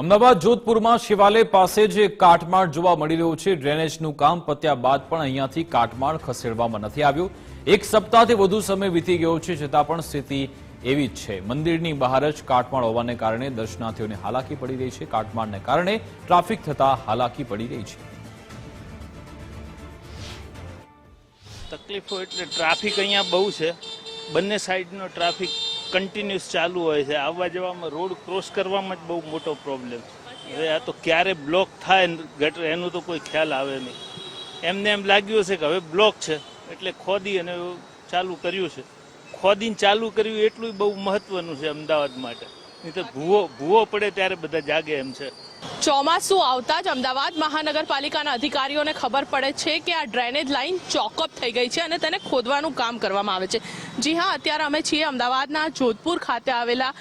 અમદાવાદ જોધપુરમાં શિવાલય પાસે જે કાટમાળ જોવા મળી રહ્યું છે. ડ્રેનેજનું કામ પત્યા બાદ પણ અહીંયાથી કાટમાળ ખસેડવામાં નથી આવ્યું. એક સપ્તાહથી વધુ સમય વીતી ગયો છે, છતાં પણ સ્થિતિ એવી જ છે. મંદિરની બહાર જ કાટમાળ હોવાને કારણે દર્શનાર્થીઓને હાલાકી પડી રહી છે. કાટમાળને કારણે ટ્રાફિક થતા હાલાકી પડી રહી છે. તકલીફો એટલે ટ્રાફિક અહીંયા બહુ છે. બંને સાઈડનો ટ્રાફિક કન્ટિન્યુઅસ ચાલુ હોય છે. આવવા જવામાં રોડ ક્રોસ કરવામાં જ બહુ મોટો પ્રોબ્લેમ હવે આ તો ક્યારે બ્લોક થાય ગટર, એનું તો કોઈ ખ્યાલ આવે નહીં. એમને એમ લાગ્યું છે કે હવે બ્લોક છે, એટલે ખોદી અને ચાલુ કર્યું છે. ખોદીને ચાલુ કર્યું એટલું બહુ મહત્વનું છે અમદાવાદ માટે. નહીં તો ભૂવો ભૂવો પડે ત્યારે બધા જાગે એમ છે. ચોમાસું આવતા જ અમદાવાદ મહાનગરપાલિકાના અધિકારીઓને ખબર પડે છે કે આ ડ્રેનેજ લાઇન ચોકઅપ થઈ ગઈ છે અને તેને ખોદવાનું કામ કરવામાં આવે છે. જી હા, અત્યારે અમે છીએ અમદાવાદના જોધપુર ખાતે આવેલા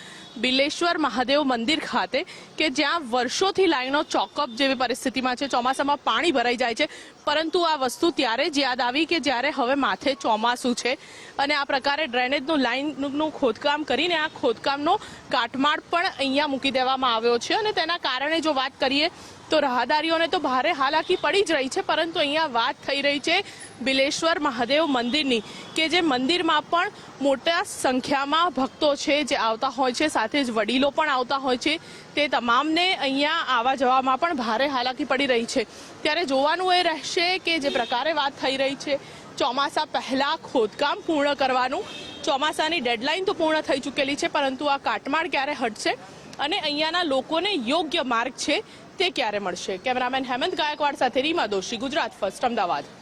બિલેશ્વર મહાદેવ મંદિર ખાતે કે જ્યાં વર્ષોથી લાઈનો ચોકઅપ જેવી પરિસ્થિતિમાં છે, ચોમાસામાં પાણી ભરાઈ જાય છે. પરંતુ આ વસ્તુ ત્યારે જ યાદ આવી કે જ્યારે હવે માથે ચોમાસું છે અને આ પ્રકારે ડ્રેનેજનું લાઇનનું ખોદકામ કરીને આ ખોદકામનો કાટમાળ પણ અહીંયા મૂકી દેવામાં આવ્યો છે. અને તેના કારણે જો વાત કરીએ તો રાહદારીઓને તો ભારે હાલાકી પડી જ રહી છે, પરંતુ અહીંયા વાત થઈ રહી છે બિલેશ્વર મહાદેવ મંદિરની, કે જે મંદિરમાં પણ મોટા સંખ્યામાં ભક્તો છે, જે આવતા હોય છે સાથે જ વડીલો પણ આવતા હોય છે. તે તમામને અહીંયા આવવા જવામાં પણ ભારે હાલાકી પડી રહી છે. ત્યારે જોવાનું એ રહેશે કે જે પ્રકારે વાત થઈ રહી છે, ચોમાસા પહેલાં ખોદકામ પૂર્ણ કરવાનું. ચોમાસાની ડેડલાઇન તો પૂર્ણ થઈ ચૂકેલી છે, પરંતુ આ કાટમાળ ક્યારે હટશે અને અહીંયાના લોકોને યોગ્ય માર્ગ છે તે ક્યારે મળશે? કેમેરામેન હેમંત ગાયકવાડ સાથે રીમા દોશી, ગુજરાત ફર્સ્ટ, અમદાવાદ.